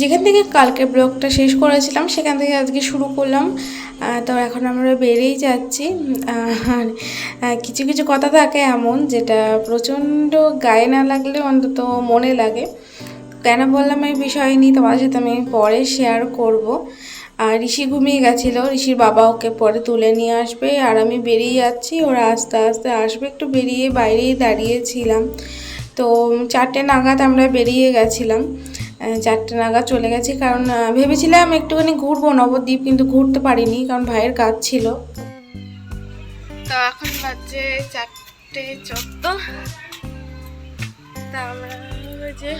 যেখান থেকে কালকে ব্লগটা শেষ করেছিলাম, সেখান থেকে আজকে শুরু করলাম। তো এখন আমরা বেরিয়েই যাচ্ছি। আর কিছু কিছু কথা থাকে এমন যেটা প্রচণ্ড গায়ে না লাগলে অন্তত মনে লাগে। কেন বললাম এই বিষয় নিয়ে? তোমার সাথে আমি পরে শেয়ার করব। আর ঋষি ঘুমিয়ে গেছিল। ঋষির বাবা ওকে পরে তুলে নিয়ে আসবে। আর আমি বেরিয়ে যাচ্ছি। ওরা আস্তে আস্তে আসবে। একটু বেরিয়ে বাইরেই দাঁড়িয়েছিলাম। তো চারটে নাগাদ আমরা বেরিয়ে গেছিলাম। চারটে নাগাদ চলে গেছি। কারণ ভেবেছিলাম একটুখানি ঘুরবো, নবদ্বীপ কিন্তু ঘুরতে পারিনি, কারণ ভাইয়ের কাজ ছিল। তো এখন বাজে চারটে চোদ্দ। তা আমরা যে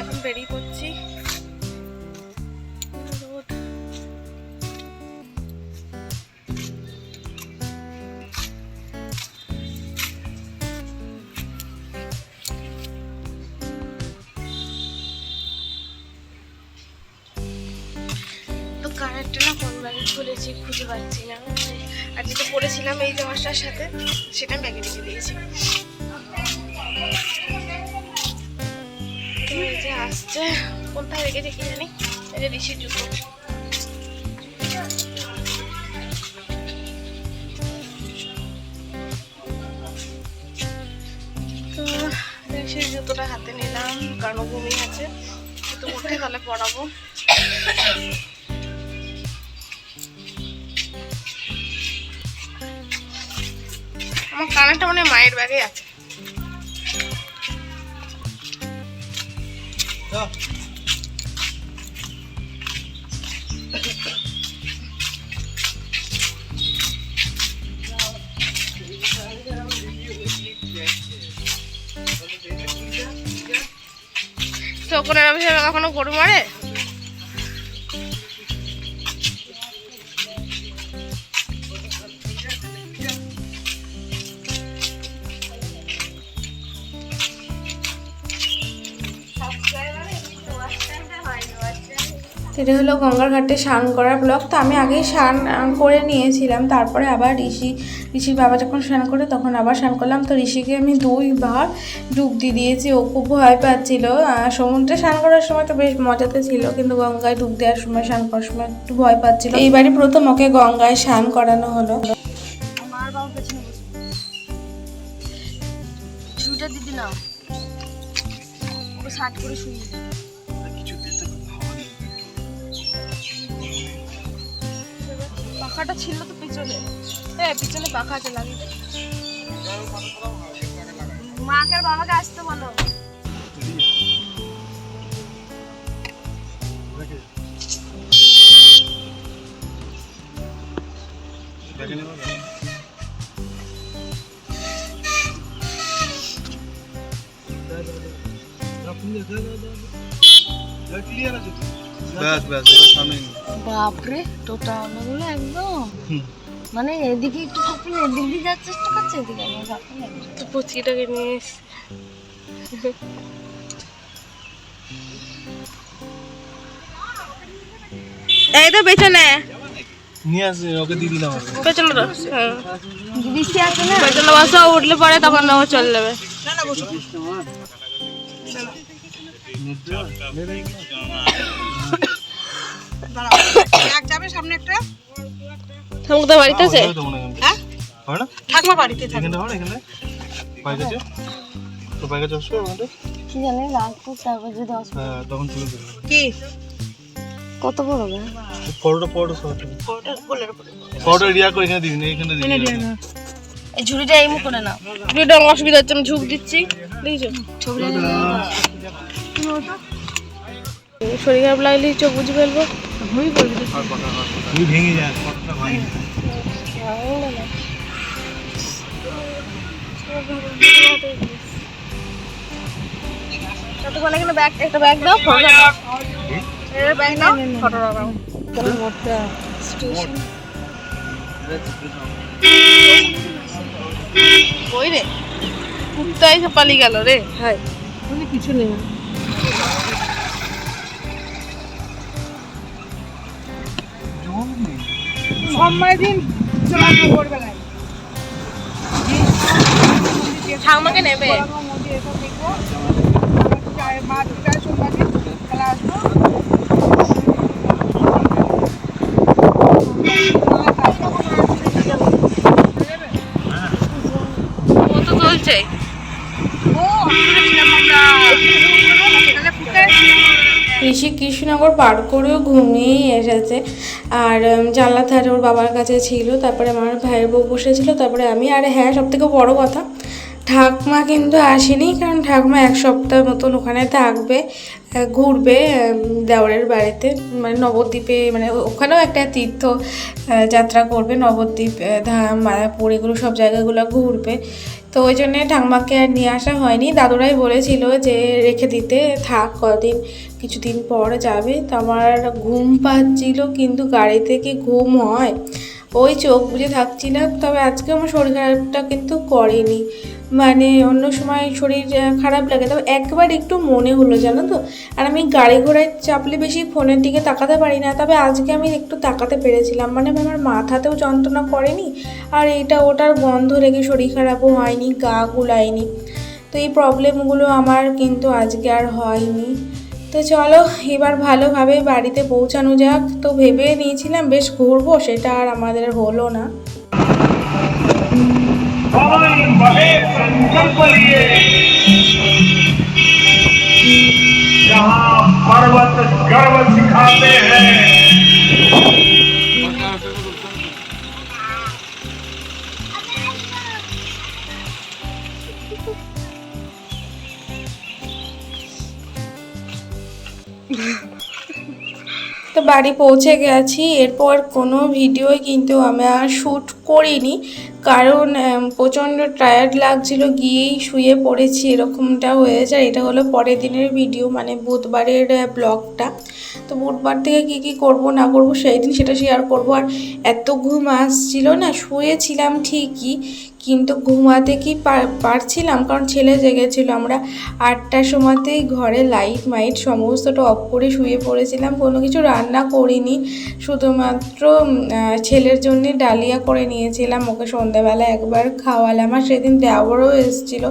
এখন বেরিয়ে পড়ছি। ব্যাগে খুলেছি খুঁজে পাচ্ছি না। আর যেটা পড়েছিলাম এই জামাটার সাথে, সেটা ব্যাগে রেখে দিয়েছি। যে আসছে কোনটা রেখে কি জানি যে ঋষির জুতো। ঋষির জুতোটা হাতে নিলাম, কারণ ঘুমিয়ে আছে। তো উঠে তাহলে পড়াবো আমার কানেরটা মানে মায়ের ব্যাগে আছে। শকুনের অফিসে কখনো গরু মারে? সেটা হলো গঙ্গার ঘাটে স্নান করার ব্লগ তো আমি আগেই স্নান করে নিয়েছিলাম। তারপরে আবার ঋষি, ঋষির বাবা যখন স্নান করে তখন আবার স্নান করলাম। তো ঋষিকে আমি দুইবার ডুব দিয়ে দিয়েছি। ও খুব ভয় পাচ্ছিল। সমুদ্রে স্নান করার সময় তো বেশ মজাতে ছিল। কিন্তু গঙ্গায় ডুব দেওয়ার সময়, স্নান করার সময় একটু ভয় পাচ্ছিল। এইবারই প্রথম ওকে গঙ্গায় স্নান করানো হলো। দিদি করে শুয়ে পাখাটা ছিল তো পিছনে হ্যাঁ পিছনে পাখা আছে লাগিয়ে দে। মাকে আর বাবাকে আসতে বলো ব্যাস ব্যাস এবার সামনে। বাপরে হলো একদম। মানে এদিকে একটু থাকলে এদিক দিয়ে যাওয়ার চেষ্টা করছে এদিকে তো পুচকিটাকে নিয়ে এসে এই তো পেছনে। নিয়ে আসি ওকে দিয়ে দিলাম পেছনে তো। হ্যাঁ। না? পেছনে বসা উঠলে পরে তখন ও চলে যাবে। বাড়িতে আছে? হবে তো মনে হয় এখানে। হবে না? ঠাকুমা বাড়িতে এখানে হবে না এখানে পায়ে গেছে তো পায়ে গেছে কি জানি রাখব তারপর যদি অসুবিধা হ্যাঁ তখন তুলে দেবে কি? কত বড় হবে? ফটোটা ফটো শর্ট ফটো রিয়া করে এখানে দিবি না এখানে দিবি এই ঝুড়িটা এই মুখ করে নাও ভিডিও অসুবিধা হচ্ছে আমি ঝুঁক দিচ্ছি। দেখছ? ছবিটা শরীর খারাপ লাগলে চোখ বুঝে ফেলব। তুই ভেঙে যায় ব্যাগ একটা ব্যাগ দাও ফটো এর ব্যাগ দাও। ফটো দাও ওই রে? কুত্তা এসে পালিয়ে গেল রে। হাই। কিছু নেই। সোমবার দিন চলে আসব ভোরবেলায়। ঠাকুমাকে নেবে? ও তো চলছে। ঋষি কৃষ্ণনগর পার করেও ঘুমিয়েই এসেছে। আর উম, জানলার ধারে ওর বাবার কাছে ছিল তারপরে আমার ভাইয়ের বউ বসেছিল তারপরে আমি আর হ্যাঁ সব থেকে বড়ো কথা ঠাকমা কিন্তু আসেনি কারণ ঠাকমা এক সপ্তাহ মতন ওখানে থাকবে ঘুরবে উম, দেওরের বাড়িতে মানে নবদ্বীপে মানে ওখানেও একটা তীর্থ যাত্রা করবে নবদ্বীপ ধাম মায়াপুর এগুলো সব জায়গাগুলো ঘুরবে। তো ওই জন্যে ঠাকমাকে আর নিয়ে আসা হয়নি। দাদুরাই বলেছিল যে, রেখে দিতে, থাক কদিন, কিছুদিন পর যাবে। তো আমার ঘুম পাচ্ছিল, কিন্তু গাড়িতে কি ঘুম হয়? ওই চোখ বুজে না, তবে আজকে আমার শরীর খারাপটা কিন্তু করেনি। মানে অন্য সময় শরীর খারাপ লাগে, তবে একবার একটু মনে হলো, জানো তো? আর আমি গাড়ি ঘোড়ায় চাপলে বেশি ফোনের দিকে তাকাতে পারি না, তবে আজকে আমি একটু তাকাতে পেরেছিলাম। মানে আমার মাথাতেও যন্ত্রণা করেনি, আর এটা ওটার গন্ধ লেগে শরীর খারাপও হয়নি, গা গুলায়নি। তো এই প্রবলেমগুলো আমার কিন্তু আজকে আর হয়নি। তো চলো এবার ভালোভাবে বাড়িতে পৌঁছানো যাক তো ভেবে নিয়েছিলাম বেশ ঘুরবো সেটা আর আমাদের হলো না पवन बहे संकल्प लिए जहाँ पर्वत गर्व सिखाते हैं তো বাড়ি পৌঁছে গেছি, এরপর কোনো ভিডিওই কিন্তু আমি আর শ্যুট করিনি। কারণ প্রচণ্ড টায়ার্ড লাগছিল, গিয়েই শুয়ে পড়েছি, এরকমটা হয়ে যায়। এটা হলো পরের দিনের ভিডিও মানে বুধবারের ব্লগটা তো বুধবার থেকে কি কি করব না করব সেই দিন সেটা শেয়ার করব। আর এত ঘুম আসছিল না, শুয়েছিলাম ঠিকই, কিন্তু ঘুমাতে কি পারছিলাম, কারণ ছেলে জেগেছিল। আমরা আটটার সময়তেই ঘরে লাইট মাইট সমস্তটা অফ করে শুয়ে পড়েছিলাম, কোনো কিছু রান্না করিনি। শুধুমাত্র ছেলের জন্যে ডালিয়া করে নিয়েছিলাম, ওকে সন্ধ্যাবেলা একবার খাওয়ালাম। আর সেদিন দেওয়ারও এসেছিল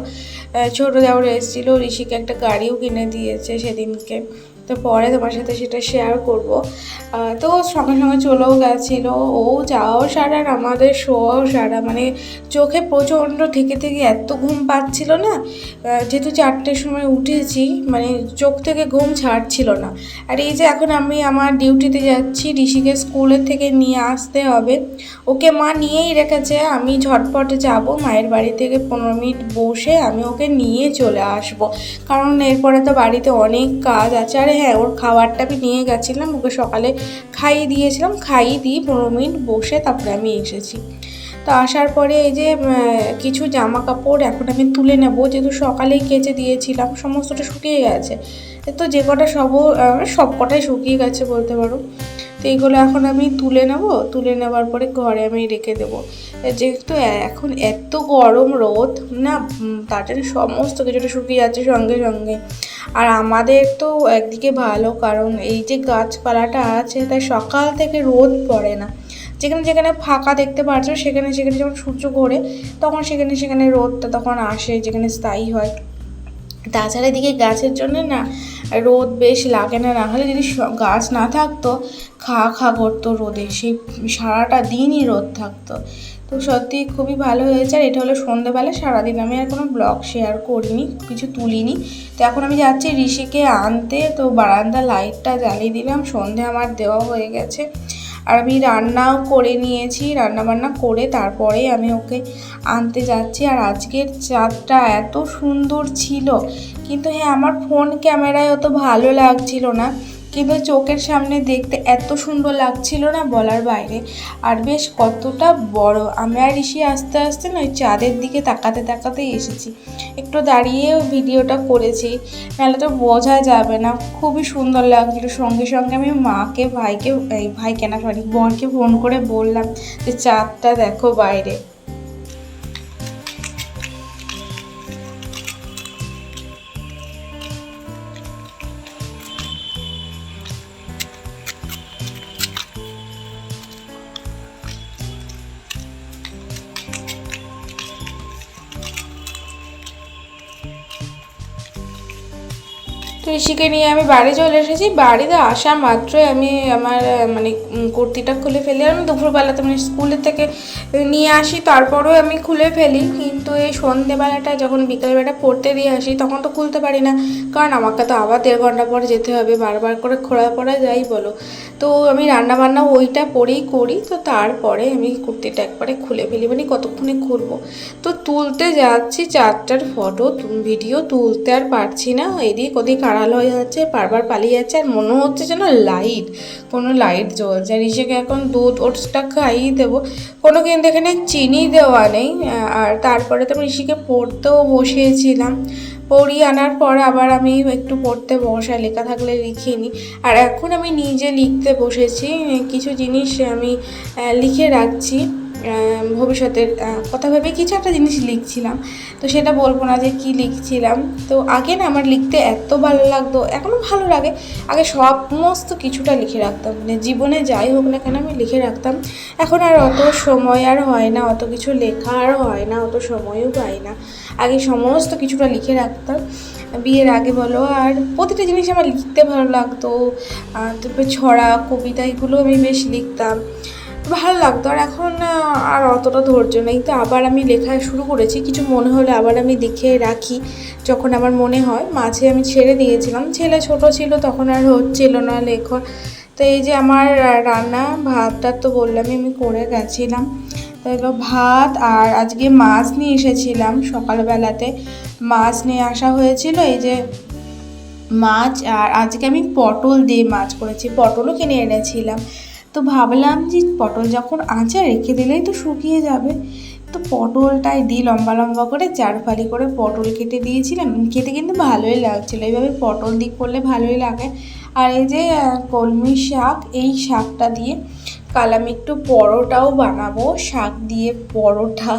ছোটো দেওয়ারও এসেছিল, ঋষিকে একটা গাড়িও কিনে দিয়েছে সেদিনকে। তো পরে তোমার সাথে সেটা শেয়ার করব। তো সঙ্গে সঙ্গে চলেও গেছিল, ও যাওয়াও সারা, আর আমাদের শোয়াও সারা। মানে চোখে প্রচণ্ড থেকে থেকে এত ঘুম পাচ্ছিল না যেহেতু চারটের সময় উঠেছি মানে চোখ থেকে ঘুম ছাড়ছিল না। আর এই যে এখন আমি আমার ডিউটিতে যাচ্ছি, ঋষিকে স্কুলের থেকে নিয়ে আসতে হবে। ওকে মা নিয়েই রেখেছে, আমি ঝটপট যাব, মায়ের বাড়ি থেকে পনেরো মিনিট বসে আমি ওকে নিয়ে চলে আসব। কারণ এরপরে তো বাড়িতে অনেক কাজ আছে, আর হ্যাঁ ওর খাবারটা আমি নিয়ে গেছিলাম, ওকে সকালে খাইয়ে দিয়েছিলাম। খাইয়ে দিয়ে পনেরো মিনিট বসে তারপরে আমি এসেছি। তো আসার পরে এই যে কিছু জামা কাপড় এখন আমি তুলে নেব। যেহেতু সকালেই কেচে দিয়েছিলাম, সমস্তটা শুকিয়ে গেছে। তো যে কটা সব সব কটাই শুকিয়ে গেছে বলতে পারো। তো এইগুলো এখন আমি তুলে নেব। তুলে নেওয়ার পরে ঘরে আমি রেখে দেবো। যেহেতু এখন এত গরম রোদ, না তার সমস্ত কিছুটা শুকিয়ে যাচ্ছে সঙ্গে সঙ্গে। আর আমাদের তো একদিকে ভালো, কারণ এই যে গাছপালাটা আছে, তাই সকাল থেকে রোদ পড়ে না। যেখানে যেখানে ফাঁকা দেখতে পাচ্ছ সেখানে সেখানে যখন সূর্য ঘোরে, তখন সেখানে সেখানে রোদটা তখন আসে, যেখানে স্থায়ী হয়। তাছাড়া এদিকে গাছের জন্য না রোদ বেশ লাগে না না হলে যদি গাছ না থাকতো, খা খা করতো রোদে। সেই সারাটা দিনই রোদ থাকতো। তো সত্যি খুবই ভালো হয়েছে, আর এটা হলো সন্ধেবেলা, সারাদিন আমি আর কোনো ব্লগ শেয়ার করিনি, কিছু তুলিনি। তো এখন আমি যাচ্ছি ঋষিকে আনতে, তো বারান্দা লাইটটা জ্বালিয়ে দিলাম, সন্ধে আমার দেওয়া হয়ে গেছে। আর আমি রান্নাও করে নিয়েছি রান্না বান্না করে তারপরে আমি ওকে আনতে যাচ্ছি। আর আজকের চাঁদটা এত সুন্দর ছিল, কিন্তু হ্যাঁ আমার ফোন ক্যামেরায় অত ভালো লাগছিল না। কিন্তু চোখের সামনে দেখতে এত সুন্দর লাগছিল না বলার বাইরে? আর বেশ কতটা বড়। আমি আর ঋষি আস্তে আস্তে না ওই চাঁদের দিকে তাকাতে তাকাতেই এসেছি। একটু দাঁড়িয়ে ভিডিওটা করেছি। নাহলে তো বোঝা যাবে না। খুবই সুন্দর লাগছিল। সঙ্গে সঙ্গে আমি মাকে, ভাইকে, এই ভাইকে না সরি বোনকে ফোন করে বললাম যে, চাঁদটা দেখো বাইরে। ঋষিকে নিয়ে আমি বাড়ি চলে এসেছি। বাড়িতে আসা মাত্রই আমি আমার মানে কুর্তিটা খুলে ফেলি। আমি দুপুরবেলাতে মানে স্কুলের থেকে নিয়ে আসি, তারপরেও আমি খুলে ফেলি। কিন্তু এই সন্ধেবেলাটা যখন বিকেলবেলাটা পড়তে দিয়ে আসি, তখন তো খুলতে পারি না। কারণ আমাকে তো আবার দেড় ঘণ্টা পর যেতে হবে। বারবার করে খোলা পড়া যাই বলো। তো আমি রান্না বান্না ওইটা পরেই করি। তো তারপরে আমি কুর্তিটা একবারে খুলে ফেলি। মানে কতক্ষণে খুলবো? তো তুলতে যাচ্ছি চারটার ফটো ভিডিও তুলতে আর পারছি না। এদিক ওদিক আড়াল হয়ে যাচ্ছে, বারবার পালিয়ে যাচ্ছে, আর মনে হচ্ছে যেন লাইট কোনো লাইট জ্বলছে আর ঋষিকে এখন দুধ ওটসটা খাইয়ে দেবো। কোনো কিন্তু এখানে চিনি দেওয়া নেই আর তারপরে তো আমি ঋষিকে পড়তেও বসিয়েছিলাম। পড়িয়ে আনার পর আবার আমি একটু পড়তে বসাই লেখা থাকলে লিখিয়ে নিই। আর এখন আমি নিজে লিখতে বসেছি, কিছু জিনিস আমি লিখে রাখছি। ভবিষ্যতের কথা ভেবে কিছু একটা জিনিস লিখছিলাম। তো সেটা বলব না যে কি লিখছিলাম। তো আগে না আমার লিখতে এত ভালো লাগতো এখনও ভালো লাগে। আগে সমস্ত কিছুটা লিখে রাখতাম। মানে জীবনে যাই হোক না কেন আমি লিখে রাখতাম। এখন আর অত সময় আর হয় না, অত কিছু লেখা আর হয় না, অত সময়ও পাই না। আগে সমস্ত কিছুটা লিখে রাখতাম। বিয়ের আগে বলো, আর প্রতিটা জিনিস আমার লিখতে ভালো লাগতো। তারপরে ছড়া, কবিতা, এগুলো আমি বেশ লিখতাম। ভালো লাগতো। আর এখন আর অতটা ধৈর্য নেই। তো আবার আমি লেখা শুরু করেছি। কিছু মনে হলে আবার আমি দেখে রাখি, যখন আমার মনে হয়। মাঝে আমি ছেড়ে দিয়েছিলাম। ছেলে ছোট ছিল, তখন আর হচ্ছিল না লেখা। তো এই যে আমার রান্না ভাতটা তো বললামই, আমি করে গেছিলাম। তো এবার ভাত আর আজকে মাছ নিয়ে এসেছিলাম সকালবেলাতে। মাছ নিয়ে আসা হয়েছিল। এই যে মাছ আর আজকে আমি পটল দিয়ে মাছ করেছি। পটলও কিনে এনেছিলাম। তো ভাবলাম যে পটল যখন আঁচে রেখে দিলেই তো শুকিয়ে যাবে। তো পটলটাই দিই লম্বা লম্বা করে চার ফালি করে পটল কেটে দিয়েছিলাম। খেতে কিন্তু ভালোই লাগছিল। এইভাবে পটল দিক করলে ভালোই লাগে। আর এই যে কলমি শাক, এই শাকটা দিয়ে কাল আমি একটু পরোটাও বানাবো, শাক দিয়ে পরোটা।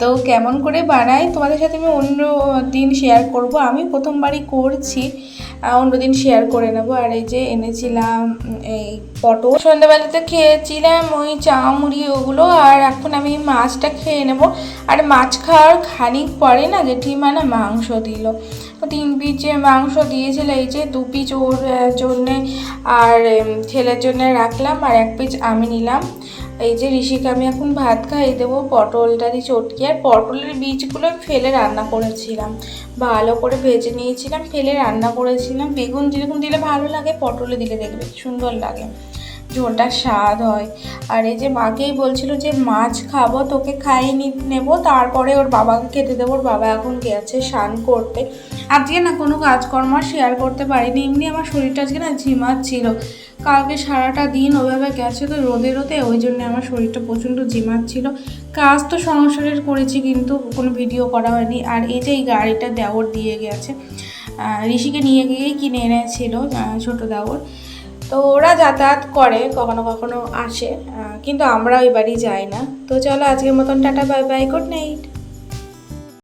তো কেমন করে বানাই? তোমাদের সাথে আমি অন্য দিন শেয়ার করব। আমি প্রথমবারই করছি অন্য দিন শেয়ার করে নেব। আর এই যে এনেছিলাম এই পটল। সন্ধ্যাবেলাতে খেয়েছিলাম ওই চা মুড়ি ওগুলো, আর এখন আমি মাছটা খেয়ে নেব। আর মাছ খাওয়ার খানিক পরে না জেঠিমা না মাংস দিল। তিন পিস যে মাংস দিয়েছিল, এই যে দু পিস ওর জন্যে আর ছেলের জন্য রাখলাম আর এক পিস আমি নিলাম। এই যে ঋষিকে আমি এখন ভাত খাইয়ে দেবো, পটলটা দিয়ে চটকি। আর পটলের বীজগুলো ফেলে রান্না করেছিলাম। ভালো করে ভেজে নিয়েছিলাম, ফেলে রান্না করেছিলাম। বেগুন যেরকম দিলে ভালো লাগে পটলে দিলে দেখবে, সুন্দর লাগে। ঝোলটা স্বাদ হয়। আর এই যে মাকেই বলছিল যে, মাছ খাব, তোকে খাইয়ে নি, নেব, তারপরে ওর বাবাকে খেতে দেবো। ওর বাবা এখন গেছে স্নান করতে। আজকে না কোনো কাজকর্ম শেয়ার করতে পারিনি। এমনি আমার শরীরটা আজকে না ঝিমাচ্ছিল কালকে সারাটা দিন ওইভাবে গেছে তো রোদে রোদে, ওই জন্য আমার শরীরটা প্রচণ্ড ঝিমাচ্ছিল কাজ তো সংসারের করেছি কিন্তু কোনো ভিডিও করা হয়নি। আর এই যে এই গাড়িটা দেওর দিয়ে গেছে ঋষিকে নিয়ে গিয়েই কিনে এনেছিল ছোটো দেওর। তো ওরা যাতায়াত করে, কখনো কখনো আসে কিন্তু আমরা ওই বাড়ি যাই না। তো চলো আজকের মতন tata bye bye good night